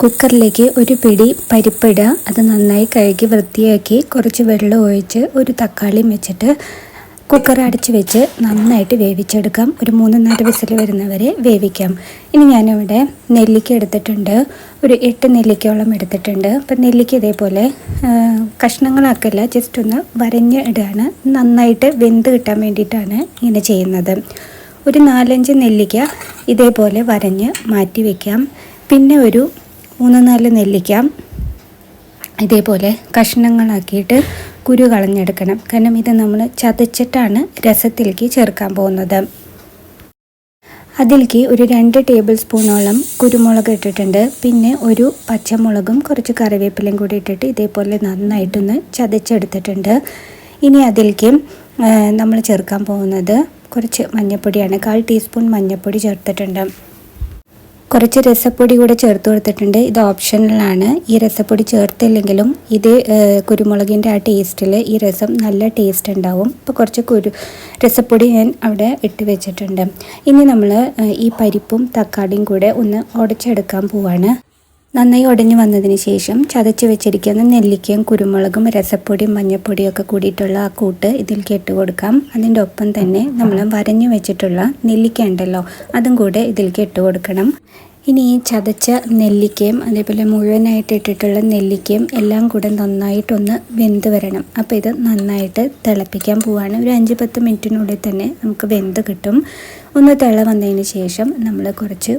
കുക്കറിലേക്ക് ഒരു പിടി പരിപ്പിടുക അത് നന്നായി കഴുകി വൃത്തിയാക്കി കുറച്ച് വെള്ളം ഒഴിച്ച് ഒരു തക്കാളിയും വെച്ചിട്ട് കുക്കർ അടച്ചു വെച്ച് നന്നായിട്ട് വേവിച്ചെടുക്കാം. ഒരു മൂന്ന് നാല് വിസിൽ വരുന്നവരെ വേവിക്കാം. ഇനി ഞാനിവിടെ നെല്ലിക്ക എടുത്തിട്ടുണ്ട്. ഒരു എട്ട് നെല്ലിക്കയോളം എടുത്തിട്ടുണ്ട്. അപ്പം നെല്ലിക്ക ഇതേപോലെ കഷ്ണങ്ങളാക്കല്ല ജസ്റ്റ് ഒന്ന് വരഞ്ഞ് ഇടുകയാണ് നന്നായിട്ട് വെന്ത് കിട്ടാൻ വേണ്ടിയിട്ടാണ് ഇങ്ങനെ ചെയ്യുന്നത്. ഒരു നാലഞ്ച് നെല്ലിക്ക ഇതേപോലെ വരഞ്ഞ് മാറ്റി വയ്ക്കാം പിന്നെ ഒരു മൂന്ന് നാല് നെല്ലിക്ക ഇതേപോലെ കഷ്ണങ്ങളാക്കിയിട്ട് കുരു കളഞ്ഞെടുക്കണം. കാരണം ഇത് നമ്മൾ ചതച്ചിട്ടാണ് രസത്തിലേക്ക് ചേർക്കാൻ പോകുന്നത്. അതിലേക്ക് ഒരു രണ്ട് ടേബിൾ സ്പൂണോളം കുരുമുളക് ഇട്ടിട്ടുണ്ട്. പിന്നെ ഒരു പച്ചമുളകും കുറച്ച് കറിവേപ്പിലയും കൂടി ഇട്ടിട്ട് ഇതേപോലെ നന്നായിട്ടൊന്ന് ചതച്ചെടുത്തിട്ടുണ്ട്. ഇനി അതിലേക്ക് നമ്മൾ ചേർക്കാൻ പോകുന്നത് കുറച്ച് മഞ്ഞൾപ്പൊടിയാണ് കാൽ ടീസ്പൂൺ മഞ്ഞൾപ്പൊടി ചേർത്തിട്ടുണ്ട്. കുറച്ച് രസപ്പൊടി കൂടെ ചേർത്ത് കൊടുത്തിട്ടുണ്ട്. ഇത് ഓപ്ഷണലാണ് ഈ രസപ്പൊടി ചേർത്തില്ലെങ്കിലും ഇത് കുരുമുളകിന്റെ ആ ടേസ്റ്റിൽ ഈ രസം നല്ല ടേസ്റ്റ് ഉണ്ടാവും. അപ്പോൾ കുറച്ച് കുരു രസപ്പൊടി ഞാൻ അവിടെ ഇട്ട് വെച്ചിട്ടുണ്ട്. ഇനി നമ്മൾ ഈ പരിപ്പും തക്കാളിയും കൂടെ ഒന്ന് ഉടച്ചെടുക്കാൻ പോവാണ്. നന്നായി ഉടഞ്ഞു വന്നതിന് ശേഷം ചതച്ച് വെച്ചിരിക്കുന്ന നെല്ലിക്കയും കുരുമുളകും രസപ്പൊടിയും മഞ്ഞൾപ്പൊടിയും ഒക്കെ കൂടിയിട്ടുള്ള ആ കൂട്ട് ഇതിൽ ഇട്ട് കൊടുക്കാം അതിന്റെ ഒപ്പം തന്നെ നമ്മൾ വരഞ്ഞു വെച്ചിട്ടുള്ള നെല്ലിക്ക ഉണ്ടല്ലോ അതും കൂടെ ഇതിൽ ഇട്ട് കൊടുക്കണം ഇനി ഈ ചതച്ച നെല്ലിക്കയും അതേപോലെ മുഴുവനായിട്ട് ഇട്ടിട്ടുള്ള നെല്ലിക്കയും എല്ലാം കൂടെ നന്നായിട്ടൊന്ന് വെന്ത് വരണം. അപ്പോൾ ഇത് നന്നായിട്ട് തിളപ്പിക്കാൻ പോവാണ്. ഒരു അഞ്ച് പത്ത് മിനിറ്റിനുള്ളിൽ തന്നെ നമുക്ക് വെന്ത് കിട്ടും. ഒന്ന് തിള വന്നതിന് ശേഷം നമ്മൾ കുറച്ച്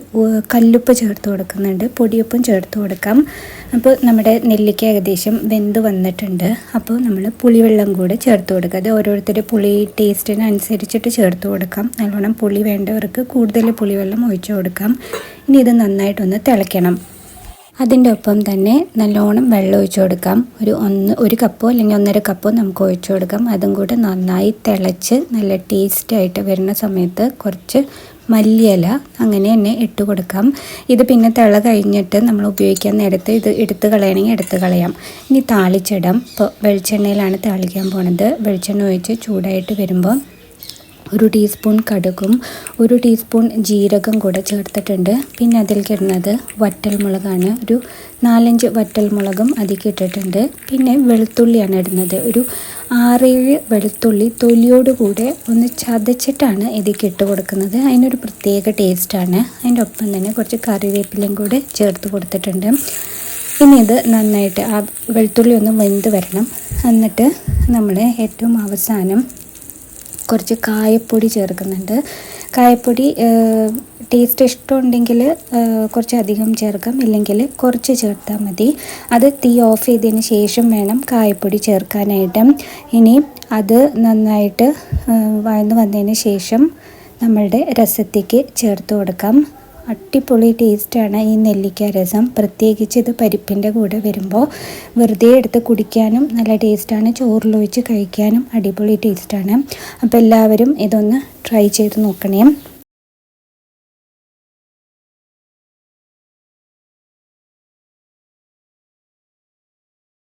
കല്ലുപ്പ് ചേർത്ത് കൊടുക്കുന്നുണ്ട്. പൊടിയുപ്പും ചേർത്ത് കൊടുക്കാം. അപ്പോൾ നമ്മുടെ നെല്ലിക്ക ഏകദേശം വെന്ത് വന്നിട്ടുണ്ട്. അപ്പോൾ നമ്മൾ പുളിവെള്ളം കൂടെ ചേർത്ത് കൊടുക്കുക. അത് ഓരോരുത്തരുടെ പുളി ടേസ്റ്റിനനുസരിച്ചിട്ട് ചേർത്ത് കൊടുക്കാം. നല്ലോണം പുളി വേണ്ടവർക്ക് കൂടുതൽ പുളിവെള്ളം ഒഴിച്ചു കൊടുക്കാം. ഇനി ഇത് നന്നായിട്ടൊന്ന് തിളയ്ക്കണം. അതിന്റെ ഒപ്പം തന്നെ നല്ലോണം വെള്ളം ഒഴിച്ചു കൊടുക്കാം. ഒരു ഒന്ന് ഒരു കപ്പോ അല്ലെങ്കിൽ ഒന്നര കപ്പോ നമുക്ക് ഒഴിച്ചു കൊടുക്കാം. അതും കൂടെ നന്നായി തിളച്ച് നല്ല ടേസ്റ്റായിട്ട് വരുന്ന സമയത്ത് കുറച്ച് മല്ലിയില അങ്ങനെ തന്നെ ഇട്ട് കൊടുക്കാം. ഇത് പിന്നെ തിള കഴിഞ്ഞിട്ട് നമ്മൾ ഉപയോഗിക്കാൻ നേരത്തെ ഇത് എടുത്ത് കളയണമെങ്കിൽ എടുത്ത് കളയാം. ഇനി താളിച്ചിടാം. ഇപ്പോൾ വെളിച്ചെണ്ണയിലാണ് താളിക്കാൻ പോണത്. വെളിച്ചെണ്ണ ഒഴിച്ച് ചൂടായിട്ട് വരുമ്പോൾ ഒരു ടീസ്പൂൺ കടുകും ഒരു ടീസ്പൂൺ ജീരകം കൂടെ ചേർത്തിട്ടുണ്ട്. പിന്നെ അതിലേക്ക് ഇടുന്നത് വറ്റൽമുളകാണ്. ഒരു നാലഞ്ച് വറ്റൽമുളകും അതിലേക്ക് ഇട്ടിട്ടുണ്ട്. പിന്നെ വെളുത്തുള്ളിയാണ് ഇടുന്നത്. ഒരു ആറേഴ് വെളുത്തുള്ളി തൊലിയോട് കൂടെ ഒന്ന് ചതച്ചിട്ടാണ് ഇതിലേക്ക് ഇട്ട് കൊടുക്കുന്നത്. അതിനൊരു പ്രത്യേക ടേസ്റ്റാണ് അതിന്റെ ഒപ്പം തന്നെ കുറച്ച് കറിവേപ്പിലയും കൂടെ ചേർത്ത് കൊടുത്തിട്ടുണ്ട്. ഇനി ഇത് നന്നായിട്ട് ആ വെളുത്തുള്ളി ഒന്ന് വെന്ത് വരണം. എന്നിട്ട് നമ്മുടെ ഏറ്റവും അവസാനം കുറച്ച് കായപ്പൊടി ചേർക്കുന്നുണ്ട്. കായപ്പൊടി ടേസ്റ്റ് ഇഷ്ടമുണ്ടെങ്കിൽ കുറച്ച് അധികം ചേർക്കാം. ഇല്ലെങ്കിൽ കുറച്ച് ചേർത്താൽ മതി. അത് തീ ഓഫ് ചെയ്തതിന് ശേഷം വേണം കായപ്പൊടി ചേർക്കാനായിട്ട്. ഇനി അത് നന്നായിട്ട് വഴന്ന് വന്നതിന് ശേഷം നമ്മളുടെ രസത്തേക്ക് ചേർത്ത് കൊടുക്കാം. അടിപൊളി ടേസ്റ്റാണ് ഈ നെല്ലിക്ക രസം. പ്രത്യേകിച്ച് ഇത് പരിപ്പിന്റെ കൂടെ വരുമ്പോൾ വെറുതെ എടുത്ത് കുടിക്കാനും നല്ല ടേസ്റ്റാണ്. ചോറിലൊഴിച്ച് കഴിക്കാനും അടിപൊളി ടേസ്റ്റാണ്. അപ്പോൾ എല്ലാവരും ഇതൊന്ന് ട്രൈ ചെയ്ത് നോക്കണേ.